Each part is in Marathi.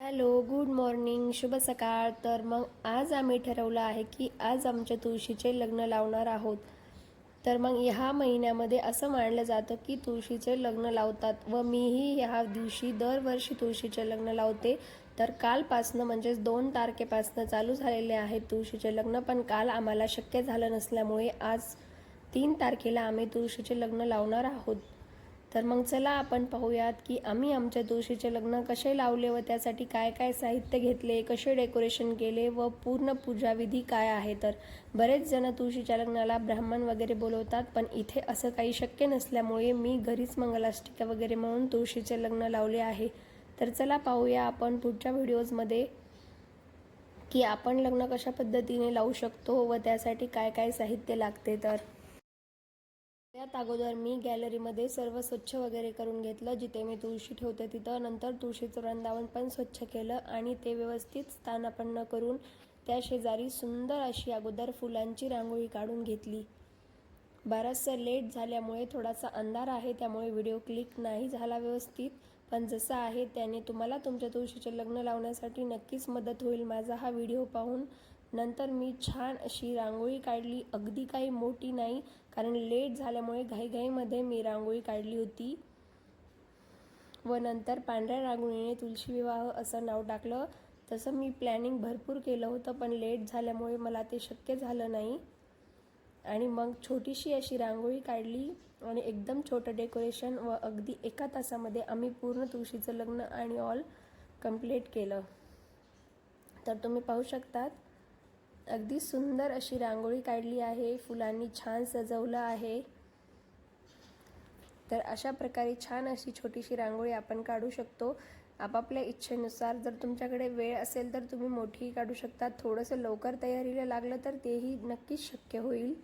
हॅलो गुड मॉर्निंग शुभ सकाळ. तर मग आज आम्ही ठरवलं आहे की आज आमच्या तुळशीचे लग्न लावणार आहोत. तर मग ह्या महिन्यामध्ये असं मानलं जातं की तुळशीचे लग्न लावतात व मीही ह्या दिवशी दरवर्षी तुळशीचे लग्न लावते. तर कालपासनं म्हणजेच दोन तारखेपासनं चालू झालेले आहेत तुळशीचे लग्न पण काल आम्हाला शक्य झालं नसल्यामुळे आज तीन तारखेला आम्ही तुळशीचे लग्न लावणार आहोत. तर मग चला आपण पाहूयात की आम्ही आमच्या तुळशीचे लग्न कसे लावले व त्यासाठी काय काय साहित्य घेतले कसे डेकोरेशन केले व पूर्ण पूजाविधी काय आहे? तर बरेच जण तुळशीच्या लग्नाला ब्राह्मण वगैरे बोलवतात पण इथे असं काही शक्य नसल्यामुळे मी घरीच मंगलाष्टिका वगैरे म्हणून तुळशीचे लग्न लावले आहे. तर चला पाहूया आपण पुढच्या व्हिडिओजमध्ये की आपण लग्न कशा पद्धतीने लावू शकतो व त्यासाठी काय काय साहित्य लागते तर. त्यात अगोदर मी गॅलरीमध्ये सर्व स्वच्छ वगैरे करून घेतलं जिथे मी तुळशी ठेवते तिथं. नंतर तुळशीचं वृंदावन पण स्वच्छ केलं आणि ते व्यवस्थित स्थानापन्न करून त्या शेजारी सुंदर अशी अगोदर फुलांची रांगोळी काढून घेतली. बराचसं लेट झाल्यामुळे थोडासा अंधार आहे त्यामुळे व्हिडिओ क्लिक नाही झाला व्यवस्थित. पण जसं आहे त्याने तुम्हाला तुमच्या तुळशीचे लग्न लावण्यासाठी नक्कीच मदत होईल माझा हा व्हिडिओ पाहून. नंतर मी छान अशी रांगोळी काढली. अगदी काही मोठी नाही कारण लेट झाल्यामुळे घाईघाईमध्ये मी रांगोळी काढली होती. व नंतर पांढऱ्या रांगोळीने तुळशी विवाह असं नाव टाकलं. तसं मी प्लॅनिंग भरपूर केलं होतं पण लेट झाल्यामुळे मला ते शक्य झालं नाही. आणि मग छोटीशी अशी रांगोळी काढली आणि एकदम छोटं डेकोरेशन व अगदी एका तासामध्ये आम्ही पूर्ण तुळशीचं लग्न आणि ऑल कंप्लीट केलं. तर तुम्ही पाहू शकतात अगदी सुंदर अशी रांगोळी काढली आहे. फुलांनी छान सजवलं आहे. तर अशा प्रकारे छान अशी छोटीशी रांगोळी आपण काढू शकतो. आपापल्या इच्छेनुसार जर तुमच्याकडे वेळ असेल तर तुम्ही मोठीही काढू शकता. थोडंसं लवकर तयारीला लागलं तर तेही नक्कीच शक्य होईल.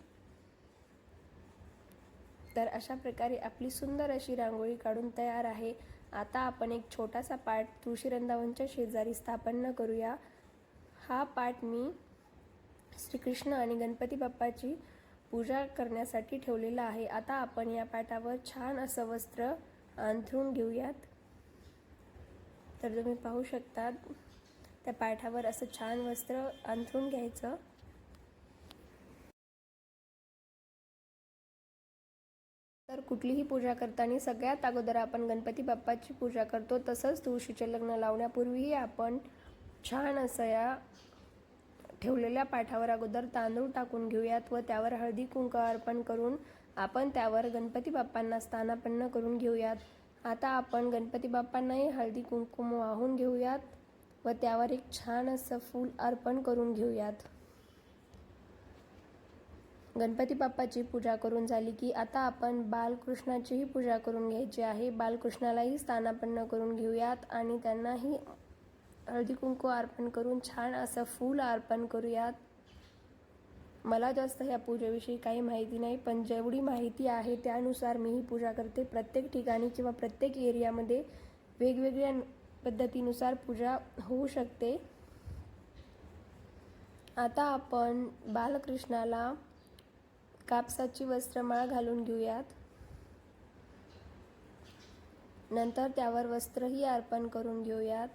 तर अशा प्रकारे आपली सुंदर अशी रांगोळी काढून तयार आहे. आता आपण एक छोटासा पाठ तुळशीरंदावनच्या शेजारी स्थापन करूया. हा पाठ मी श्रीकृष्ण आणि गणपती बाप्पाची पूजा करण्यासाठी ठेवलेला आहे. आता आपण या पाटावर छान असं वस्त्र अंथरून घेऊयात. तर तुम्ही पाहू शकतात त्या पाठावर असं छान वस्त्र अंथरून घ्यायचं. तर कुठलीही पूजा करताना सगळ्यात अगोदर आपण गणपती बाप्पाची पूजा करतो. तसंच तुळशीचे लग्न लावण्यापूर्वीही आपण छान असं या ठेवलेल्या पाठावर अगोदर तांदूळ टाकून घेऊयात व त्यावर हळदी कुंक अर्पण करून आपण त्यावर गणपती बाप्पांना स्थानापन्न करून घेऊयात. आता आपण गणपती बाप्पांनाही हळदी कुंकुम वाहून घेऊयात व त्यावर एक छान असं फूल अर्पण करून घेऊयात. गणपती बाप्पाची पूजा करून झाली की आता आपण बालकृष्णाचीही पूजा करून घ्यायची आहे. बालकृष्णालाही स्थानापन्न करून घेऊयात आणि त्यांनाही हळदी कुंकू अर्पण करून छान असं फूल अर्पण करूयात. मला जास्त ह्या पूजेविषयी काही माहिती नाही पण जेवढी माहिती आहे त्यानुसार मी ही पूजा करते. प्रत्येक ठिकाणी किंवा प्रत्येक एरियामध्ये वेगवेगळ्या पद्धतीनुसार पूजा होऊ शकते. आता आपण बालकृष्णाला कापसाची वस्त्रमाळ घालून घेऊयात. नंतर त्यावर वस्त्रही अर्पण करून घेऊयात.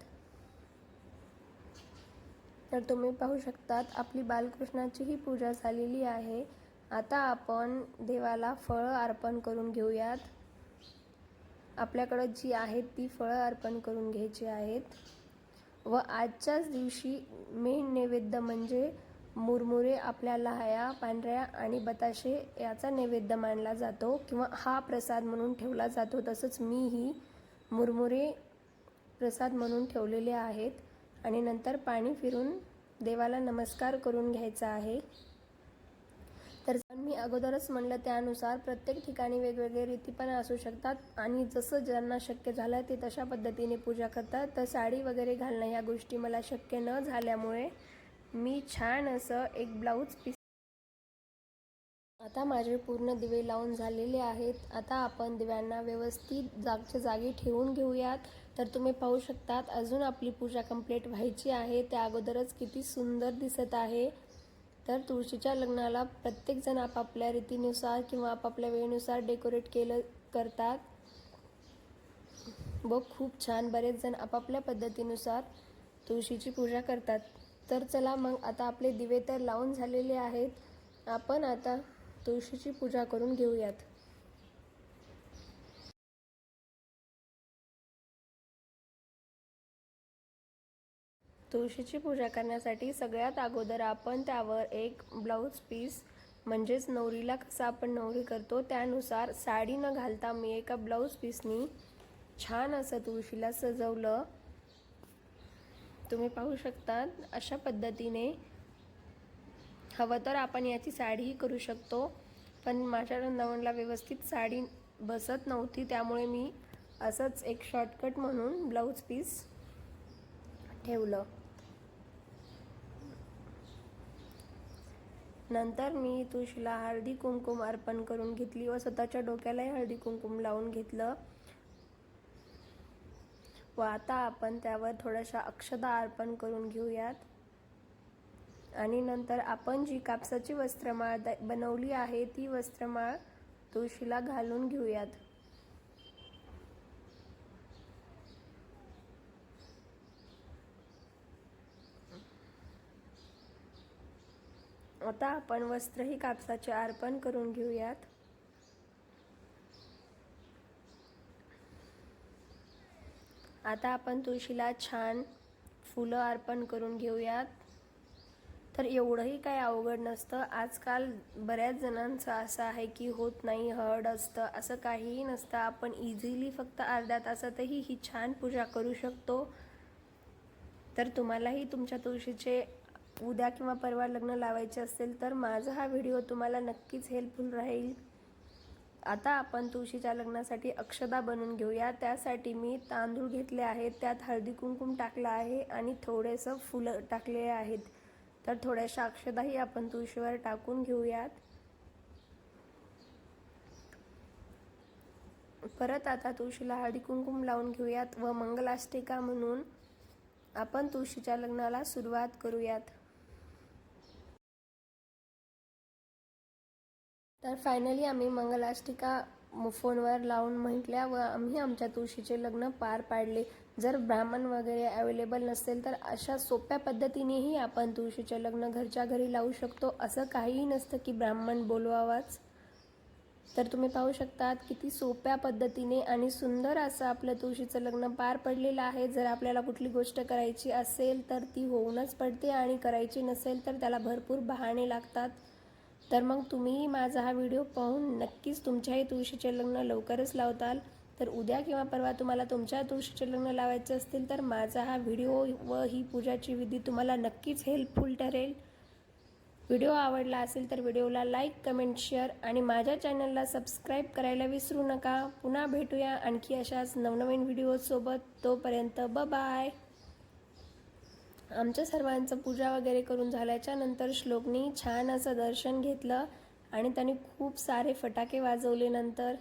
तर तुम्ही पाहू शकतात आपली बालकृष्णाचीही पूजा झालेली आहे. आता आपण देवाला फळं अर्पण करून घेऊयात. आपल्याकडं जी आहेत ती फळं अर्पण करून घ्यायची आहेत. व आजच्याच दिवशी मेन नैवेद्य म्हणजे मुरमुरे आपल्या लहाया पांढऱ्या आणि बताशे याचा नैवेद्य मानला जातो किंवा हा प्रसाद म्हणून ठेवला जातो. तसंच मीही मुरमुरे प्रसाद म्हणून ठेवलेले आहेत. आणि नंतर पाणी फिरून देवाला नमस्कार करून घ्यायचा आहे. तर मी अगोदरच म्हणलं त्यानुसार प्रत्येक ठिकाणी वेगवेगळे रीती पण असू शकतात आणि जसं ज्यांना शक्य झालं ते तशा पद्धतीने पूजा करतात तर साडी वगैरे घालणं या गोष्टी मला शक्य न झाल्यामुळे मी छान असं एक ब्लाऊज पीस आता माझे पूर्ण दिवे लावून झालेले आहेत. आता आपण दिव्यांना व्यवस्थित जागच्या जागी ठेवून घेऊयात. तर तुम्ही पाहू शकतात अजून आपली पूजा कंप्लीट व्हायची आहे. त्या अगोदरच किती सुंदर दिसत आहे. तर तुळशीच्या लग्नाला प्रत्येकजण आपापल्या रीतीनुसार किंवा आपापल्या वेळेनुसार डेकोरेट केलं करतात. व खूप छान बरेच जण आपापल्या पद्धतीनुसार तुळशीची पूजा करतात. तर चला मग आता आपले दिवे तर लावून झालेले आहेत. आपण आता तुळशीची पूजा करून घेऊयात. तुळशीची पूजा करण्यासाठी सगळ्यात अगोदर आपण त्यावर एक ब्लाऊज पीस म्हणजेच नवरीला कसं आपण नवरी करतो त्यानुसार साडी न घालता मी एका ब्लाऊज पीसनी छान असं तुळशीला सजवलं. तुम्ही पाहू शकतात अशा पद्धतीने हवं तर आपण याची साडीही करू शकतो. पण माझ्या नवनला व्यवस्थित साडी बसत नव्हती त्यामुळे मी असंच एक शॉर्टकट म्हणून ब्लाऊज पीस ठेवलं. नंतर मी तुळशीला हळदी कुंकुम अर्पण करून घेतली व स्वतःच्या डोक्यालाही हळदी कुंकुम लावून घेतलं. व आता आपण त्यावर थोड्याशा अक्षदा अर्पण करून घेऊयात. आणि नंतर आपण जी कापसाची वस्त्रमाळ द- बनवली आहे ती वस्त्रमाळ तुळशीला घालून घेऊयात. आता आपण वस्त्रही कापसाचे अर्पण करून घेऊयात. आता आपण तुळशीला छान फुलं अर्पण करून घेऊयात. तर एवढंही काही अवघड नसतं. आजकाल बऱ्याच जणांचं असं आहे की होत नाही हळद असतं असं काहीही नसतं. आपण इझिली फक्त अर्ध्या तासातही ही छान पूजा करू शकतो. तर तुम्हालाही तुमच्या तुळशीचे उद्या किंवा परवा लग्न लावायचे असेल तर माझा हा व्हिडिओ तुम्हाला नक्कीच हेल्पफुल राहील. आता आपण तुळशीच्या लग्नासाठी अक्षदा बनवून घेऊया. त्यासाठी मी तांदूळ घेतले आहेत. त्यात हळदी कुंकुम टाकलं आहे आणि थोडेसं फुलं टाकलेले आहेत. तर थोड्याशा अक्षदाही आपण तुळशीवर टाकून घेऊयात. परत आता तुळशीला हळदी कुंकुम लावून घेऊयात व मंगलाष्टिका म्हणून आपण तुळशीच्या लग्नाला सुरुवात करूयात. तर फायनली आम्ही मंगलाष्टिका फोनवर लावून म्हटल्या व आम्ही आमच्या तुळशीचे लग्न पार पाडले. जर ब्राह्मण वगैरे अवेलेबल नसेल तर अशा सोप्या पद्धतीनेही आपण तुळशीचे लग्न घरच्या घरी लावू शकतो. असं काहीही नसतं की ब्राह्मण बोलवावाच. तर तुम्ही पाहू शकतात किती सोप्या पद्धतीने आणि सुंदर असं आपलं तुळशीचं लग्न पार पडलेलं आहे. जर आपल्याला कुठली गोष्ट करायची असेल तर ती होऊनच पडते आणि करायची नसेल तर त्याला भरपूर बहाणे लागतात. तर मग तुम्ही माझा हा व्हिडिओ पाहून नक्कीच तुमच्याही तुळशीचे लग्न लवकरच लावताल. तर उद्या किंवा परवा तुम्हाला तुमच्या तुळशीचे लग्न लावायचे असतील तर माझा हा व्हिडिओ व ही पूजाची विधी तुम्हाला नक्कीच हेल्पफुल ठरेल. व्हिडिओ आवडला असेल तर व्हिडिओला लाईक कमेंट शेअर आणि माझ्या चॅनलला सबस्क्राईब करायला विसरू नका. पुन्हा भेटूया आणखी अशाच नवनवीन व्हिडिओसोबत तोपर्यंत ब बाय आमच्या सर्वांचं पूजा वगैरे करून झाल्याच्यानंतर श्लोकनी छान असं दर्शन घेतलं आणि त्याने खूप सारे फटाके वाजवले नंतर.